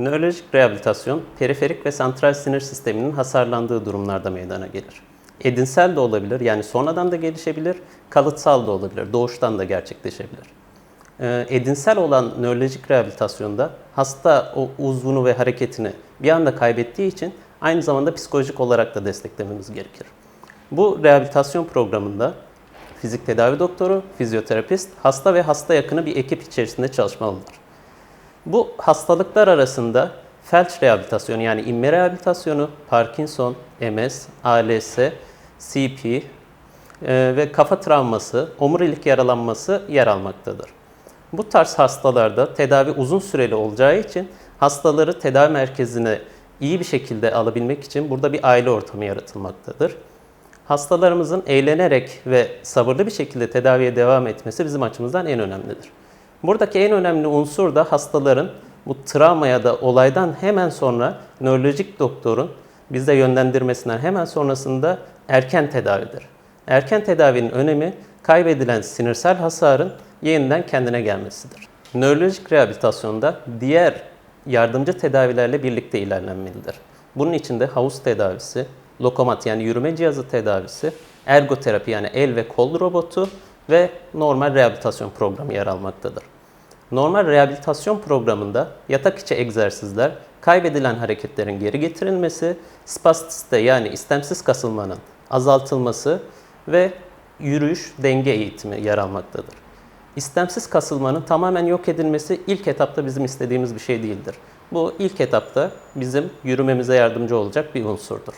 Nörolojik rehabilitasyon, periferik ve santral sinir sisteminin hasarlandığı durumlarda meydana gelir. Edinsel de olabilir, yani sonradan da gelişebilir, kalıtsal da olabilir, doğuştan da gerçekleşebilir. Ee, Edinsel olan nörolojik rehabilitasyonda hasta o uzvunu ve hareketini bir anda kaybettiği için aynı zamanda psikolojik olarak da desteklememiz gerekir. Bu rehabilitasyon programında fizik tedavi doktoru, fizyoterapist, hasta ve hasta yakını bir ekip içerisinde çalışmalıdır. Bu hastalıklar arasında felç rehabilitasyonu yani inme rehabilitasyonu, Parkinson, MS, ALS, CP e, ve kafa travması, omurilik yaralanması yer almaktadır. Bu tarz hastalarda tedavi uzun süreli olacağı için hastaları tedavi merkezine iyi bir şekilde alabilmek için burada bir aile ortamı yaratılmaktadır. Hastalarımızın eğlenerek ve sabırlı bir şekilde tedaviye devam etmesi bizim açımızdan en önemlidir. Buradaki en önemli unsur da hastaların bu travma ya da olaydan hemen sonra nörolojik doktorun bize yönlendirmesinden hemen sonrasında erken tedavidir. Erken tedavinin önemi kaybedilen sinirsel hasarın yeniden kendine gelmesidir. Nörolojik rehabilitasyonda diğer yardımcı tedavilerle birlikte ilerlenmelidir. Bunun içinde havuz tedavisi, lokomat yani yürüme cihazı tedavisi, ergoterapi yani el ve kol robotu ve normal rehabilitasyon programı yer almaktadır. Normal rehabilitasyon programında yatak içi egzersizler, kaybedilen hareketlerin geri getirilmesi, spastiste yani istemsiz kasılmanın azaltılması ve yürüyüş denge eğitimi yer almaktadır. İstemsiz kasılmanın tamamen yok edilmesi ilk etapta bizim istediğimiz bir şey değildir. Bu ilk etapta bizim yürümemize yardımcı olacak bir unsurdur.